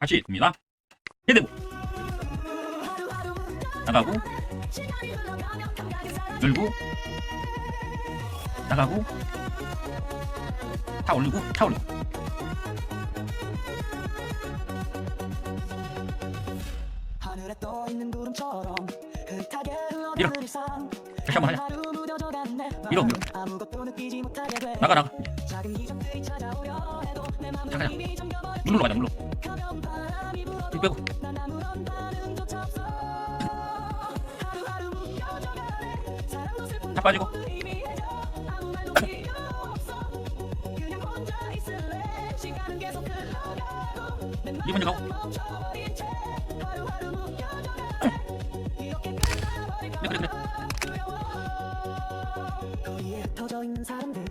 같이 있습니다. 헤드부 나가고 열고 나가고 타 올리고 타 올리고 밀어. 다시 한번 하자 밀어, 밀어. 나가 나가 이미 잠겨버려 물로 가자 물로 힘 빼고. 다 빠지고. 그냥 이 먼저 가고. 끝나버리고 그래 그래. 그래 거리에 흩어져 있는 사람들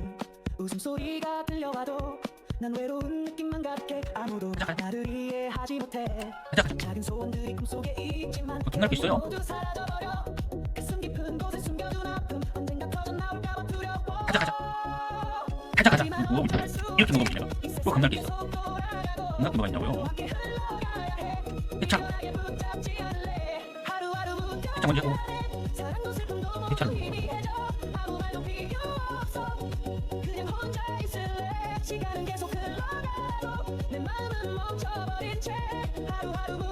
웃음소리가 들려와도 난 외로운 느낌만 가득해. 아무도 가자, 가자. 나를 이해하지 못해. 가자 가자. 작은 소원들이 꿈속에 있지만 어, 정말 있어요. 모두 사라져버려. 가슴 깊은 곳에 숨겨둔 아픔 언젠가 터져나올까 봐 두려워. 가자 가자. 가자 먹어보자 이렇게 먹어보자 내가 또 감날 게 있어. 게 뭐가 있냐고요? 해차 해차 먼저 하고. 해차를 시간은 계속 흘러가도 내 마음은 멈춰버린 채 하루하루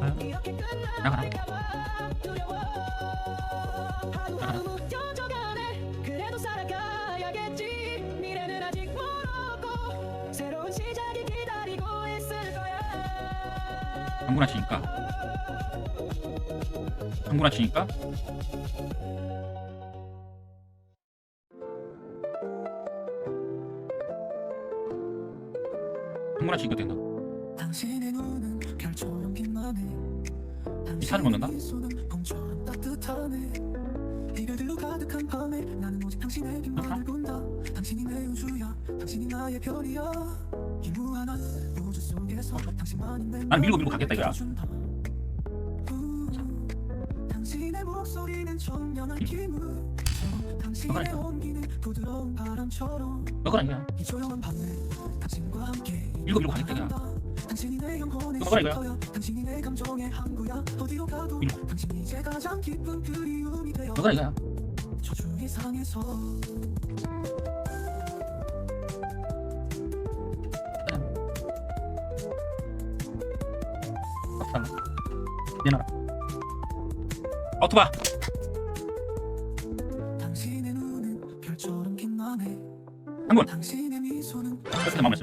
아유, 이렇게 끝나버릴까봐 두려워. 하루하루 무뎌져가네. 그래도 살아가야겠지. 미래는 아직 멀었고 새로운 시작이 기다리고 있을 거야. 당구나 치니까? 당구나 치니까 당구나 치니까 된다 당신의 눈은 별처럼 빛나네 이 차를 먹는다? 손은 봄처럼 따뜻하네. 이별들로 가득한 밤에 나는 오직 당신의 빛만을 본다. 당신이 내 우주야 당신이 나의 별이야. 이 무한한 우주 속에서 당신만이 내난 밀고 밀고 가겠다, 이거야. 준다. 당신의 목소리는 청량한 기분 이 조용한 밤에 당신과 함께 밀고 밀고 가겠다 이거야 영혼의 먹어라, 이거야. 내놔라 오토바 한번. 당신의 미소는 그렇게 마음을